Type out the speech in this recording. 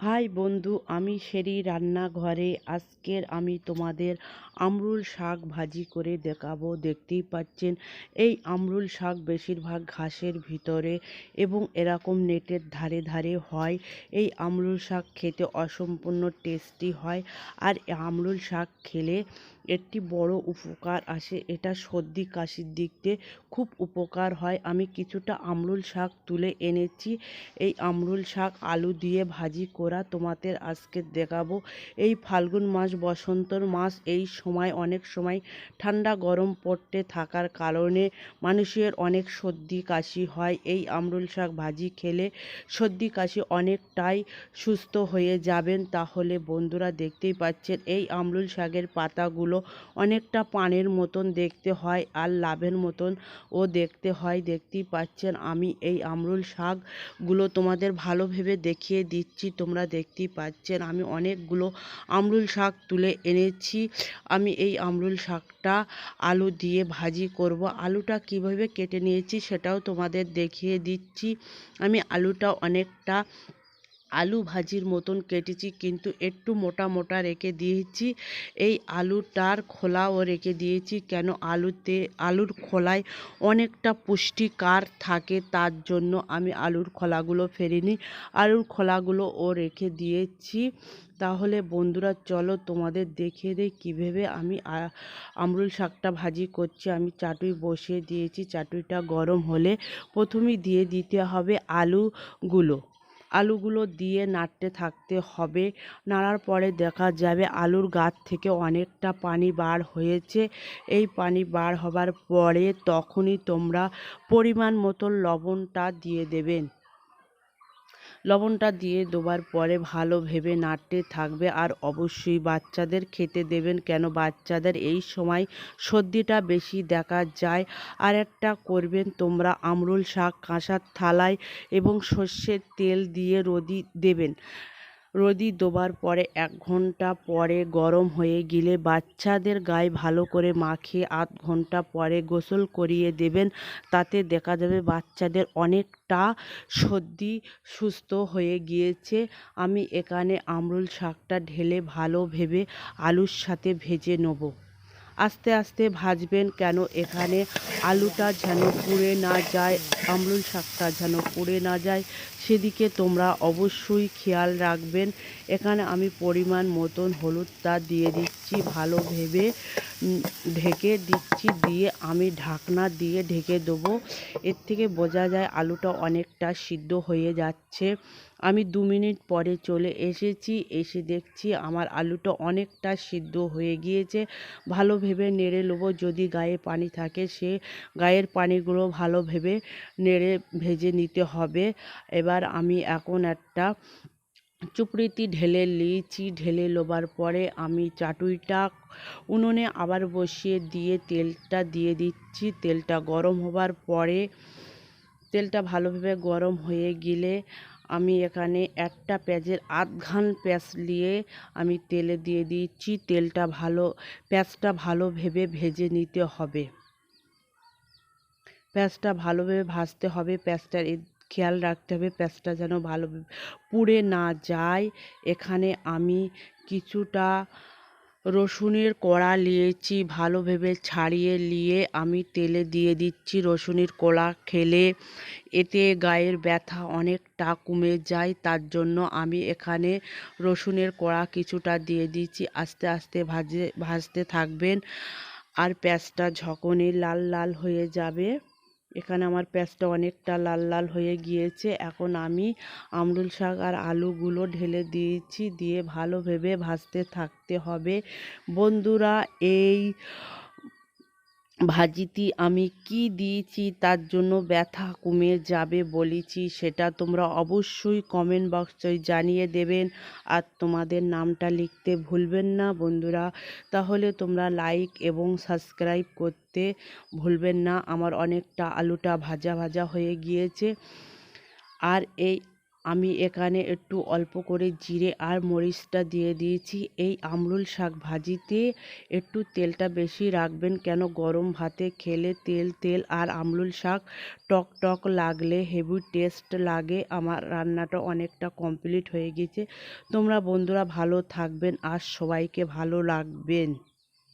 High বন্ধু, আমি শেরি রান্নাঘরে। আজকের আমি তোমাদের আমরুল শাক ভাজি করে দেখাবো। দেখতেই পাচ্ছেন, এই আমরুল শাক বেশিরভাগ ঘাসের ভিতরে এবং এরকম নেটের ধারে ধারে হয়। এই আমরুল শাক খেতে অসম্পূর্ণ টেস্টি হয়। আর আমরুল শাক খেলে একটি বড় উপকার আসে, এটা সর্দি কাশির দিক দিয়ে খুব উপকার হয়। আমি কিছুটা আমরুল শাক তুলে এনেছি। এই আমরুল শাক আলু দিয়ে ভাজি করা তোমাদের আজকে দেখাবো। এই ফাল্গুন মাস, বসন্তর মাস, এই সময় অনেক সময় ঠান্ডা, গরম পড়তে থাকার কারণে মানুষের অনেক সর্দি, কাশি হয়। এই আমরুল শাক ভাজি খেলে সর্দি, কাশি অনেকটাই সুস্থ হয়ে যাবেন। তাহলে বন্ধুরা দেখতেই পাচ্ছেন, এই আমরুল শাকের পাতাগুলো অনেকটা পানের মতন দেখতে হয় আর লাভের মতন ও দেখতে হয়। দেখতেই পাচ্ছেন, আমি এই আমরুল শাকগুলো তোমাদের ভালো ভেবে দেখিয়ে দিচ্ছি। তোমরা দেখতেই পাচ্ছেন, আমি অনেকগুলো আমরুল শাক তুলে এনেছি। আমি এই আমরুল শাকটা আলু দিয়ে ভাজি করব। আলুটা কীভাবে কেটে নিয়েছি সেটাও তোমাদের দেখিয়ে দিচ্ছি। আমি আলুটা অনেকটা আলু ভাজির মতন কেটেছি, কিন্তু একটু মোটা মোটা রেখে দিয়েছি। এই আলুটার খোলাও রেখে দিয়েছি, কেন আলুতে, আলুর খোলায় অনেকটা পুষ্টিকার থাকে, তার জন্য আমি আলুর খোলাগুলো ফেরিনি। আলুর খোলাগুলো ও রেখে দিয়েছি। তাহলে বন্ধুরা, চলো তোমাদের দেখিয়ে দেই কীভাবে আমি আমরুল শাকটা ভাজি করছি। আমি চাটুই বসিয়ে দিয়েছি, চাটুইটা গরম হলে প্রথমেই দিয়ে দিতে হবে আলুগুলো। আলুগুলো দিয়ে নাড়তে থাকতে হবে। নাড়ার পরে দেখা যাবে আলুর গাছ থেকে অনেকটা পানি বার হয়েছে। এই পানি বার হবার পরে তখনই তোমরা পরিমাণ মতো লবণটা দিয়ে দেবেন। লবণটা দিয়ে দেওয়ার পরে ভালো ভেবে নাড়তে থাকবে আর অবশ্যই বাচ্চাদের খেতে দেবেন কেন বাচ্চাদের এই সময় সর্দিটা বেশি দেখা যায়। আর একটা করবেন তোমরা আমরুল শাক, কাঁসার থালায় এবং সর্ষের তেল দিয়ে রোদি দেবেন। রোদি দেওয়ার পরে, এক ঘণ্টা পরে গরম হয়ে গেলে বাচ্চাদের গায়ে ভালো করে মাখিয়ে আধ ঘণ্টা পরে গোসল করিয়ে দেবেন। তাতে দেখা যাবে বাচ্চাদের অনেকটা সর্দি সুস্থ হয়ে গিয়েছে। আমি এখানে আমরুল শাকটা ঢেলে ভালো ভেবে আলুর সাথে ভেজে নেব। আস্তে আস্তে ভাজবেন কেন? এখানে আলুটা যেন পুড়ে না যায়, আমরুল শাকটা যেন পুড়ে না যায়, সেদিকে তোমরা অবশ্যই খেয়াল রাখবেন। এখানে আমি পরিমাণ মতন হলুদটা দিয়ে দিচ্ছি, ভালো ভেবে ঢেকে দিচ্ছি, দিয়ে আমি ঢাকনা দিয়ে ঢেকে দেবো। এর থেকে বোঝা যায় আলুটা অনেকটা সিদ্ধ হয়ে যাচ্ছে। আমি দু মিনিট পরে চলে এসেছি, এসে দেখছি আমার আলুটা অনেকটা সিদ্ধ হয়ে গিয়েছে। ভালো ভেবে নেড়ে নেব, যদি গায়ে পানি থাকে সে গায়ের পানিগুলো ভালো ভেবে নেড়ে ভেজে নিতে হবে। এবার আমি এখন একটা চুপড়িটি ঢেলে নিয়েছি। ঢেলে লোবার পরে আমি চাটুইটা উনুনে আবার বসিয়ে দিয়ে তেলটা দিয়ে দিচ্ছি। তেলটা গরম হবার পরে, তেলটা ভালোভাবে গরম হয়ে গেলে আমি এখানে একটা পেঁয়াজের আধঘান পেঁয়াজ নিয়ে আমি তেলে দিয়ে দিচ্ছি তেলটা ভালো, পেঁয়াজটা ভালো ভেবে ভেজে নিতে হবে। পেঁয়াজটা ভালোভাবে ভাজতে হবে। পেঁয়াজটার খেয়াল রাখতে হবে, পেঁয়াজটা যেন ভালো পুড়ে না যায়। এখানে আমি কিছুটা রসুনের কোড়া নিয়েছি ভালো ভেবে ছাড়িয়ে নিয়ে আমি তেলে দিয়ে দিচ্ছি রসুনের কোড়া খেলে। এতে গায়ের ব্যথা অনেকটা কমে যায়, তার জন্য আমি এখানে রসুনের কোড়া কিছুটা দিয়ে দিচ্ছি। আস্তে আস্তে ভাজে, ভাজতে থাকবেন আর পেঁয়াজটা যখনই লাল লাল হয়ে যাবে। এখানে আমার পেঁয়াজটা অনেকটা লাল লাল হয়ে গিয়েছে। এখন আমি আমরুল শাক আর আলুগুলো ঢেলে দিয়েছি, দিয়ে ভালো ভেবে ভাজতে থাকতে হবে। বন্ধুরা, এই ভাজিটি আমি কি দিয়েছি তার জন্য ব্যথা কমে যাবে বলেছি, সেটা তোমরা অবশ্যই কমেন্ট বক্সে জানিয়ে দেবেন। আর তোমাদের নামটা লিখতে ভুলবেন না বন্ধুরা। তাহলে তোমরা লাইক এবং সাবস্ক্রাইব করতে ভুলবেন না। আমার অনেকটা আলুটা ভাজা ভাজা হয়ে গিয়েছে। আর এই আমি এখানে একটু অল্প করে জিরে আর মরিচটা দিয়ে দিয়েছি। এই আমরুল শাক ভাজিতে একটু তেলটা বেশি রাখবেন কেন? গরম ভাতে খেলে তেল তেল আর আমরুল শাক টক টক লাগলে হেভি টেস্ট লাগে। আমার রান্নাটা অনেকটা কমপ্লিট হয়ে গেছে। তোমরা বন্ধুরা ভালো থাকবেন আর সবাইকে ভালো রাখবেন।